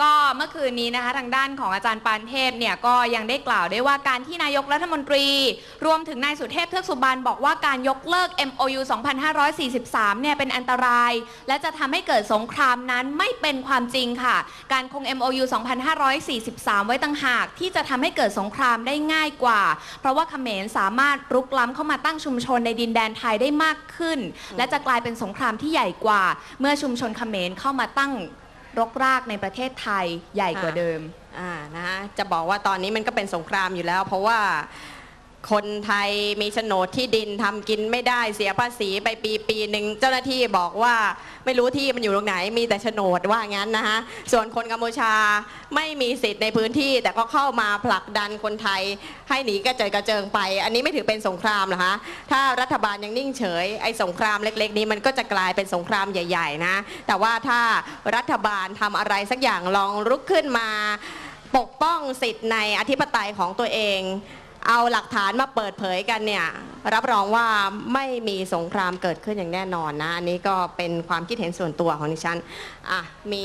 ก็เมื่อคืนนี้นะคะทางด้านของอาจารย์ปานเทพเนี่ยก็ยังได้กล่าวได้ว่าการที่นายกรัฐมนตรี รวมถึงนายสุเทพเทือกสุบานบอกว่าการยกเลิก MOU 2543 เนี่ยเป็นอันตราย และจะทำให้เกิดสงครามนั้นไม่เป็นความจริงค่ะ การคง MOU 2543 ไว้ต่างหาก ที่จะทำให้เกิดสงครามได้ง่ายกว่า เพราะว่าเขมรสามารถรุกล้ำเข้ามาตั้งชุมชนในดินแดนไทยได้มากขึ้น และจะกลายเป็นสงครามที่ใหญ่กว่า เมื่อชุมชนเขมรเข้ามาตั้ง รกรากในประเทศไทยใหญ่กว่าเดิม อ่านะฮะจะบอกว่าตอนนี้มันก็เป็นสงครามอยู่แล้ว เพราะว่า คนไทยมีโฉนดที่ดินทำกินไม่ได้เสียภาษีไปปีปีหนึ่งเจ้าหน้าที่บอกว่าไม่รู้ที่มันอยู่ตรงไหนมีแต่โฉนดว่างั้นนะฮะส่วนคนกัมพูชาไม่มีสิทธิ์ในพื้นที่แต่ก็เข้ามาผลักดันคนไทยให้หนีกระเจิดกระเจิงไป อันนี้ไม่ถือเป็นสงครามหรอคะถ้ารัฐบาลยังนิ่งเฉยไอ้สงครามเล็ก ๆ นี้มันก็จะกลายเป็นสงครามใหญ่ ๆ นะ แต่ว่าถ้ารัฐบาลทำอะไรสักอย่างลองลุกขึ้นมาปกป้องสิทธิ์ในอธิปไตยของตัวเอง เอาหลักฐานมาเปิดเผยกันเนี่ยรับรองว่าไม่มีสงครามเกิดขึ้นอย่างแน่นอนนะ อันนี้ก็เป็นความคิดเห็นส่วนตัวของดิฉันอะมี